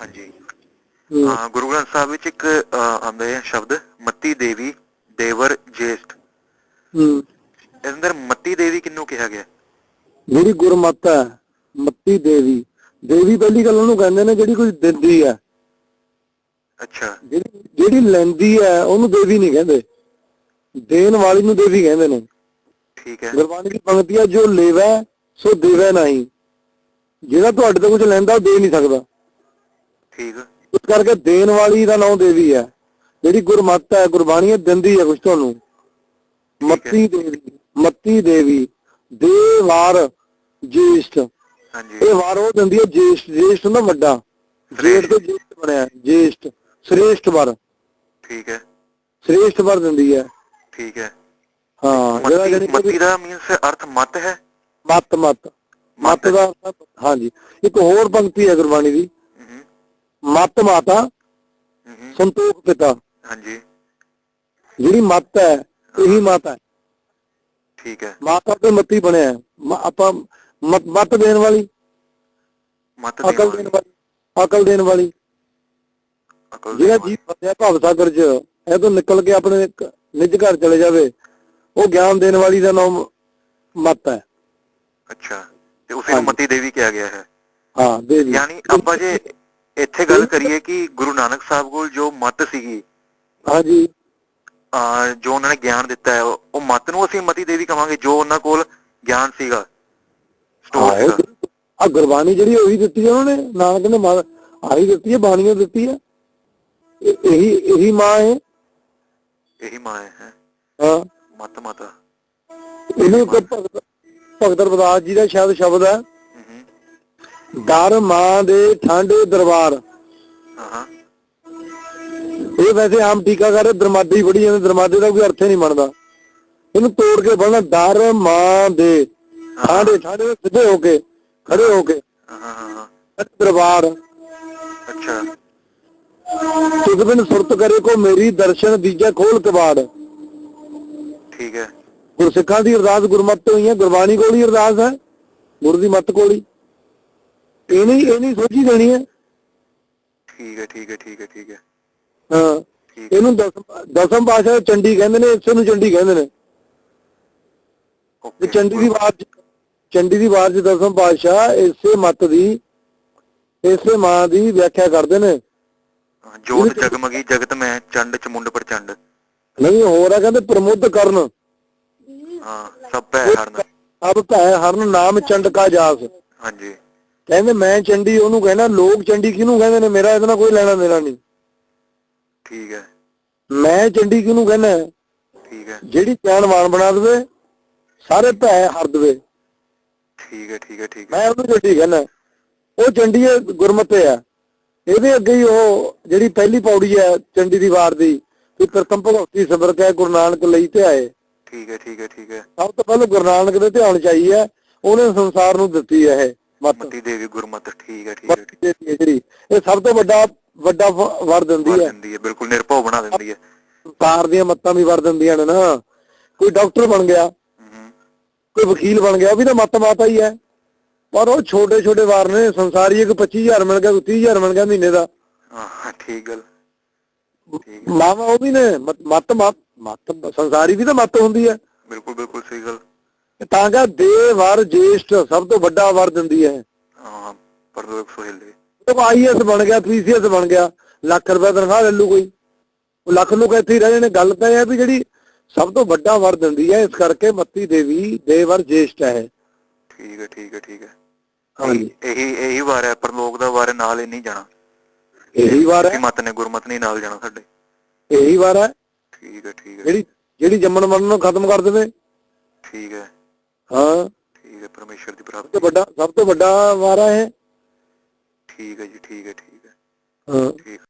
ਹਾਂਜੀ। ਗੁਰੂ ਗ੍ਰੰਥ ਸਾਹਿਬ ਵਿੱਚ ਇੱਕ ਆਉਂਦਾ ਹੈ ਸ਼ਬਦ ਮੱਤੀ ਦੇਵੀ ਦੇਵਰ ਜੇਸ਼ਟ ਹੂੰ। ਇਸ ਅੰਦਰ ਮੱਤੀ ਦੇਵੀ ਕਿਹਨੂੰ ਕਿਹਾ ਗਿਆ? ਜਿਹੜੀ ਗੁਰਮਤ ਹੈ ਮੱਤੀ ਦੇਵੀ। ਦੇਵੀ ਪਹਿਲੀ ਗੱਲ ਉਹਨੂੰ ਕਹਿੰਦੇ ਨੇ ਜਿਹੜੀ ਕੋਈ ਦਿੰਦੀ ਹੈ। ਅੱਛਾ। ਜਿਹੜੀ ਜਿਹੜੀ ਲੈਂਦੀ ਹੈ ਉਹਨੂੰ ਦੇਵੀ ਨਹੀਂ ਕਹਿੰਦੇ। ਦੇਣ ਵਾਲੀ ਨੂੰ ਦੇਵੀ ਕਹਿੰਦੇ ਨੇ। ਠੀਕ ਹੈ। ਗੁਰਬਾਣੀ ਦੀ ਪੰਕਤੀ ਹੈ ਜੋ ਲੇਵੈ ਸੋ ਦੇਵੈ ਨਹੀਂ। ਜਿਹੜਾ ਤੁਹਾਡੇ ਤੋਂ ਕੁਝ ਲੈਂਦਾ ਉਹ ਦੇ ਨਹੀਂ ਸਕਦਾ। ਠੀਕ। ਇਸ ਕਰਕੇ ਦੇਣ ਵਾਲੀ ਦਾ ਨਾਮ ਦੇਵੀ ਹੈ। ਜਿਹੜੀ ਗੁਰਮਤ ਹੈ ਗੁਰਬਾਣੀ ਹੈ ਦਿੰਦੀ ਹੈ ਕੁਝ ਤੁਹਾਨੂੰ। ਮੱਤੀ ਦੇਵੀ ਮੱਤੀ ਦੇਵੀ ਦੇ ਵਾਰ ਜੇਸ਼ਟ ਹਾਂਜੀ। ਇਹ ਵਾਰ ਉਹ ਦਿੰਦੀ ਹੈ ਜੇਸ਼ਟ ਜੇਸ਼ਟ ਹੁੰਦਾ ਵੱਡਾ। ਜੇਠ ਤੋਂ ਜੇਸ਼ਟ ਬਣਿਆ ਜੇਸ਼ਟ ਸ੍ਰੇਸ਼ਟ ਵਰ। ਠੀਕ ਹੈ। ਸ੍ਰੇਸ਼ਟ ਵਰ ਦਿੰਦੀ ਹੈ। ਠੀਕ ਹੈ। ਹਾਂ ਜਿਹੜਾ ਜਿਹੜੀ ਮੱਤੀ ਦਾ ਮੀਨਸ ਅਰਥ ਮਤ ਹੈ? ਮਤ ਮਤ। ਮਤ ਦਾ ਹਾਂਜੀ। ਇੱਕ ਹੋਰ ਪੰਕਤੀ ਹੈ ਗੁਰਬਾਣੀ ਦੀ। ਮਤ ਮਾਤਾ ਸੰਤੋਖ ਪਿਤਾ। ਹਾਂਜੀ। ਜਿਹੜੀ ਮਤ ਹੈ ਇਹੀ ਮਾਤਾ ਹੈ। ਠੀਕ ਹੈ। ਮਾਤਾ ਤੇ ਮੱਤੀ ਬਣਿਆ ਆਪਾਂ ਮਤ ਮਤ ਦੇਣ ਵਾਲੀ। ਮਤ ਅਕਲ ਦੇਣ ਵਾਲੀ। ਅਕਲ ਦੇਣ ਵਾਲੀ। ਜਿਹੜਾ। ਜੀਵ ਫਸਿਆ ਭਵ ਸਾਗਰ 'ਚ ਇਹ ਤੋਂ ਨਿਕਲ ਕੇ ਆਪਣੇ ਨਿੱਜ ਘਰ ਚਲੇ ਜਾਵੇ ਉਹ ਗਿਆਨ ਦੇਣ ਵਾਲੀ ਦਾ ਨਾਮ ਮਤ ਹੈ। ਅੱਛਾ। ਤੇ ਉਸੇ ਨੂੰ। ਮਤੀ ਦੇਵੀ ਕਿਹਾ ਗਿਆ ਹੈ। ਹਾਂ ਦੇਵੀ। ਯਾਨੀ ਆਪਾਂ ਜੇ ਇੱਥੇ ਗੱਲ ਕਰੀਏ ਕਿ ਗੁਰੂ ਨਾਨਕ ਸਾਹਿਬ ਕੋਲ ਜੋ ਮਤ ਸੀਗੀ ਹਾਂਜੀ। ਅਹ ਜੋ ਉਹਨਾਂ ਨੇ ਗਿਆਨ ਦਿੱਤਾ ਹੈ ਉਹ ਮਤ ਨੂੰ ਅਸੀਂ ਮਤੀ ਦੇਵੀ ਕਵਾਂਗੇ ਜੋ ਉਹਨਾਂ ਕੋਲ ਗਿਆਨ ਸੀਗਾ। ਸਟੋਰ ਆ ਗੁਰਬਾਣੀ ਜਿਹੜੀ ਉਹੀ ਦਿੱਤੀ ਹੈ ਉਹਨਾਂ ਨੇ ਨਾਨਕ ਨੇ ਆਹੀ ਦਿੱਤੀ ਹੈ ਬਾਣੀਆਂ ਦਿੱਤੀ ਹੈ। ਇਹ- ਇਹੀ ਮਾਂ ਹੈ। ਇਹੀ ਮਾਂ ਹੈ ਹੈਂ। ਮਤ ਮਾਤਾ। ਇਹਨੂੰ ਭਗਤ ਭਗਤ ਰਵਿਦਾਸ ਜੀ ਦਾ ਸ਼ਬਦ ਸ਼ਬਦ ਹੈ। ਦਰ ਮਾਂ ਦੇ ਠਾਂਡੇ ਦਰਬਾਰ। ਹਾਂ। ਇਹ ਵੈਸੇ ਆਮ ਟੀਕਾਕਾਰ ਦਰਮਾਦੇ ਪੜੀ ਜਾਂਦੇ ਦਰਮਾਦੇ ਦਾ ਕੋਈ ਅਰਥ ਨਹੀਂ ਬਣਦਾ। ਇਹਨੂੰ ਤੋੜ ਕੇ ਪੜਨਾ ਦਰ ਮਾਂ ਦੇ ਠਾਂਡੇ ਠਾਂਡੇ ਸਿੱਧੇ ਹੋ ਕੇ ਖੜੇ ਹੋ ਕੇ। ਹਾਂ ਦਰਬਾਰ। ਅੱਛਾ। ਤੁਧ ਬਿਨ ਸੁਰਤ ਕਰੇ ਕੋ ਮੇਰੀ ਦਰਸ਼ਨ ਦੀਜਾ ਖੋਲ ਕਬਾੜ। ਠੀਕ ਹੈ। ਗੁਰਸਿੱਖਾਂ ਦੀ ਅਰਦਾਸ ਗੁਰਮਤਿ ਤੋਂ ਹੀ ਹੈ ਗੁਰਬਾਣੀ ਕੋਲ ਹੀ ਅਰਦਾਸ ਹੈ ਗੁਰੂ ਦੀ ਮੱਤ ਕੋਲ ਹੀ। ਇਹ ਨਹੀਂ ਇਹ ਨਹੀਂ ਸੋਚੀ ਦੇਣੀ ਹੈ। ਠੀਕ ਹੈ ਠੀਕ ਹੈ ਠੀਕ ਹੈ ਠੀਕ ਹੈ। ਹਾਂ ਇਹਨੂੰ ਦਸਮ ਦਸਮ ਪਾਸ਼ਾ ਚੰਡੀ ਕਹਿੰਦੇ ਨੇ ਇਸੇ ਨੂੰ ਚੰਡੀ ਕਹਿੰਦੇ ਨੇ। ਤੇ ਚੰਡੀ ਦੀ ਚ- ਚੰਡੀ ਦੀ ਵਾਰ ਚ ਦਸਮ ਪਾਤਸ਼ਾਹ ਇਸੇ ਮਤ ਦੀ ਇਸੇ ਮਾਂ ਦੀ ਵਿਆਖਿਆ ਕਰਦੇ ਨੇ। ਜੋਤ ਜਗਮਗੀ ਜਗਤ ਮੈਂ ਚੰਡ ਚਮੁੰਡ ਪ੍ਰਚੰਡ ਨਹੀਂ ਹੋਰ ਆ ਕਹਿੰਦੇ ਪ੍ਰਮੁੱਧ ਕਰਨ। ਹਾਂ ਸਭ ਪੈ ਹਰਨ। ਅਬ ਭੈ ਹਰਨ ਨਾਮ ਚੰਡ ਕਾ ਜਾਸ। ਹਾਂਜੀ। ਕਹਿੰਦੇ ਮੈਂ ਚੰਡੀ ਉਹਨੂੰ ਕਹਿਣਾ ਲੋਕ ਚੰਡੀ ਕਿਹਨੂੰ ਕਹਿੰਦੇ ਨੇ? ਮੇਰਾ ਇਹਦੇ ਨਾਲ ਕੋਈ ਲੈਣਾ ਦੇਣਾ ਨਹੀਂ। ਠੀਕ ਹੈ। ਮੈਂ ਚੰਡੀ ਕਿਹਨੂੰ ਕਹਿੰਦਾ? ਠੀਕ ਹੈ। ਜਿਹੜੀ ਗਿਆਨਵਾਨ ਬਣਾ ਦੇਵੇ ਸਾਰੇ ਭੈ ਹਰ ਦੇਵੇ। ਠੀਕ ਹੈ ਠੀਕ ਹੈ ਠੀਕ ਹੈ। ਮੈਂ ਉਹਨੂੰ ਚੰਡੀ ਕਹਿੰਦਾ। ਉਹ ਚੰਡੀ ਗੁਰਮਤਿ ਹੈ। ਇਹਦੇ ਅੱਗੇ ਹੀ ਉਹ ਜਿਹੜੀ ਪਹਿਲੀ ਪੌੜੀ ਹੈ ਚੰਡੀ ਦੀ ਵਾਰ ਦੀ ਕਿ ਪ੍ਰਥਮ ਭਗਵਤੀ ਸਬਰ ਕੈ ਗੁਰੂ ਨਾਨਕ ਲਈ ਤੇ ਆਏ। ਠੀਕ ਹੈ ਠੀਕ ਹੈ ਠੀਕ ਹੈ। ਸਭ ਤੋਂ ਪਹਿਲਾਂ ਗੁਰੂ ਨਾਨਕ ਦੇ ਧਿਆਨ ਚਾਹੀ ਹੈ। ਉਹਨੇ ਸੰਸਾਰ ਨੂੰ ਦਿੱਤੀ ਹੈ ਇਹ। ਮਤ ਦੇਵੀ ਗੁਰਮਤ ਠੀਕ ਹੈ ਠੀਕ ਹੈ ਦਿੱਤੀ ਹੈ ਜਿਹੜੀ। ਇਹ ਸਭ ਤੋਂ ਵੱਡਾ ਵੱਡਾ ਵਰ ਦਿੰਦੀ ਹੈ। ਦਿੰਦੀ ਹੈ ਬਿਲਕੁਲ ਨਿਰਭਉ ਬਣਾ ਦਿੰਦੀ ਹੈ। ਸੰਸਾਰ ਦੀਆਂ ਮੱਤਾਂ ਵੀ ਵਰ ਦਿੰਦੀਆਂ ਨੇ ਨਾ। ਕੋਈ ਡਾਕਟਰ ਬਣ ਗਿਆ ਕੋਈ ਵਕੀਲ ਬਣ ਗਿਆ ਉਹ ਵੀ ਤਾਂ ਮੱਤ ਮਾਤਾ ਹੀ ਹੈ। ਪਰ ਉਹ ਛੋਟੇ ਛੋਟੇ ਵਾਰ ਨੇ ਸੰਸਾਰੀ ਇੱਕ 25000 ਮਿਲ ਗਿਆ ਕੋਈ 30000 ਮਿਲ ਗਿਆ ਮਹੀਨੇ ਦਾ। ਹਾਂ ਠੀਕ ਗੱਲ। ਠੀਕ ਮਾਵਾ ਉਹ ਵੀ ਨੇ ਮੱਤ ਮੱਤ ਮੱਤ ਸੰਸਾਰੀ ਵੀ ਤਾਂ ਮੱਤ ਹੁੰਦੀ ਹੈ। ਬਿਲਕੁਲ ਬਿਲਕੁਲ ਸਹੀ ਗੱਲ। ਤਾਂ ਕਿ ਦੇ ਵਰ ਜੇਸ਼ਟ ਸਭ ਤੋਂ ਵੱਡਾ ਵਰ ਦਿੰਦੀ ਹੈ। ਹਾਂ ਪਰਲੋਕ ਸੁਹੇਲ ਦੇ ਉਹ ਆਈਐਸ ਬਣ ਗਿਆ ਪੀਸੀਐਸ ਬਣ ਗਿਆ ਲੱਖ ਰੁਪਏ ਤਨਖਾਹ ਲੈ ਲੂ ਕੋਈ। ਉਹ ਲੱਖ ਲੋਕ ਇੱਥੇ ਹੀ ਰਹਿ ਜਾਣੇ ਗੱਲ ਤਾਂ ਇਹ ਹੈ ਵੀ ਜਿਹੜੀ ਸਭ ਤੋਂ ਵੱਡਾ ਵਰ ਦਿੰਦੀ ਹੈ ਇਸ ਕਰਕੇ ਮੱਤੀ ਦੇਵੀ ਦੇਵਰ ਜੇਸ਼ਟ ਹੈ। ਠੀਕ ਹੈ ਠੀਕ ਹੈ ਠੀਕ ਹੈ। ਹਾਂਜੀ। ਇਹੀ ਇਹੀ ਵਾਰ ਹੈ ਪਰਲੋਕ ਦਾ ਵਾਰ ਨਾਲ ਹੀ ਨਹੀਂ ਜਾਣਾ। ਇਹੀ ਵਾਰ ਹੈ। ਮਤ ਨੇ ਗੁਰਮਤ ਨੇ ਨਾਲ ਜਾਣਾ ਸਾਡੇ। ਇਹੀ ਵਾਰ ਹੈ। ਠੀਕ ਹੈ ਠੀਕ ਹੈ। ਜਿਹੜੀ ਜਿਹੜੀ ਜੰਮਣ ਮਰਨ ਨੂੰ ਖਤਮ ਕਰ ਦੇਵੇ। ਠੀਕ ਹੈ। ਹਾਂ। ਠੀਕ ਹੈ ਪਰਮੇਸ਼ਰ ਦੀ ਸਭ ਪ੍ਰਾਪਤੀ ਤੋਂ ਵੱਡਾ ਸਭ ਤੋਂ ਵੱਡਾ ਵਾਰਾ ਹੈ ਠੀਕ ਹੈ ਜੀ ਠੀਕ ਹੈ ਠੀਕ ਹੈ। ਹਾਂ। ਠੀਕ।